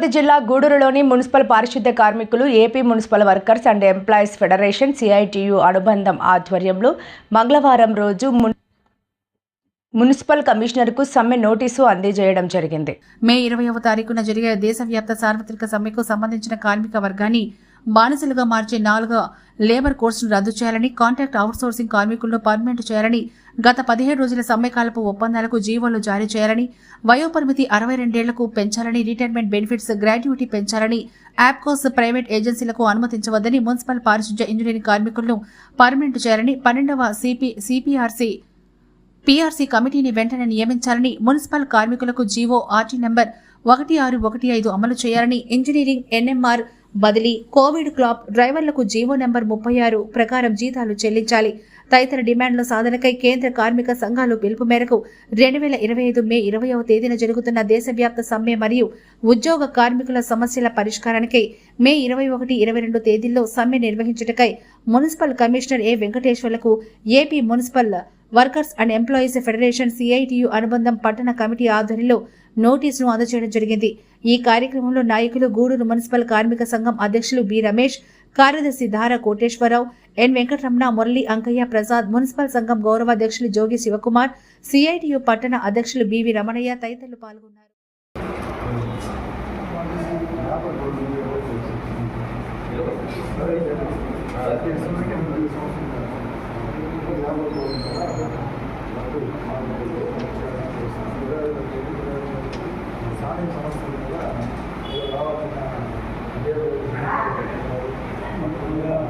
తిరుపతి జిల్లా గూడూరులోని మున్సిపల్ పారిశుద్ధ్య కార్మికులు AP municipal workers and employees federation CITU అనుబంధం ఆధ్వర్యంలో మంగళవారం రోజు మున్సిపల్ కమిషనర్కు సమ్మె నోటీసు అందజేయడం జరిగింది. మే ఇరవైవ తారీఖున జరిగే దేశవ్యాప్త సార్వత్రిక సమ్మెకు సంబంధించిన కార్మిక వర్గాన్ని బానిసలుగా మార్చే నాలుగో లేబర్ కోర్సును రద్దు చేయాలని కాంట్రాక్ట్ అవుట్సోర్సింగ్ కార్మికులను పర్మనెంట్ చేయాలని గత పదిహేడు రోజుల సమ్మెకాలపు ఒప్పందాలకు జీవోలు జారీ చేయాలని వయోపరిమితి అరవై రెండేళ్ళకు పెంచాలని రిటైర్మెంట్ బెనిఫిట్స్ గ్రాడ్యుటీ పెంచాలని యాప్కోస్ ప్రైవేట్ ఏజెన్సీలకు అనుమతించవద్దని మున్సిపల్ పారిశుధ్య ఇంజనీరింగ్ కార్మికులను పర్మనెంట్ చేయాలని పన్నెండవ సిపి సిపిఆర్సీ పీఆర్సీ కమిటీని వెంటనే నియమించాలని మున్సిపల్ కార్మికులకు జీవో ఆర్టీ నెంబర్ ఒకటి ఆరు ఒకటి ఐదు అమలు చేయాలని ఇంజనీరింగ్ ఎన్ఎంఆర్ బదిలీ. కోవిడ్ క్లాప్ డ్రైవర్లకు జీవో నెంబర్ ముప్పై ఆరు ప్రకారం జీతాలు చెల్లించాలి. తదితర డిమాండ్ల సాధనకై కేంద్ర కార్మిక సంఘాలు పిలుపు మేరకు రెండు వేల ఇరవై ఐదు మే ఇరవైవ తేదీన జరుగుతున్న దేశవ్యాప్త సమ్మె మరియు ఉద్యోగ కార్మికుల సమస్యల పరిష్కారానికై మే ఇరవై ఒకటి ఇరవై రెండు తేదీల్లో సమ్మె నిర్వహించుటకై municipal commissioner A వెంకటేశ్వర్లకు AP municipal workers and employees federation CITU అనుబంధం పట్టణ కమిటీ ఆధ్వర్యంలో నోటీసును అందజేయడం జరిగింది. ఈ కార్యక్రమంలో నాయకులు గూడూరు మున్సిపల్ కార్మిక సంఘం అధ్యక్షులు బి రమేష్ కార్యదర్శి ధార కోటేశ్వరరావు ఎన్ వెంకటరమణ మురళి అంకయ్య ప్రసాద్ మున్సిపల్ సంఘం గౌరవ అధ్యక్షులు జోగి శివకుమార్ సిఐటియు పట్టణ అధ్యక్షులు బివి రమణయ్య తదితరులు పాల్గొన్నారు. పురుష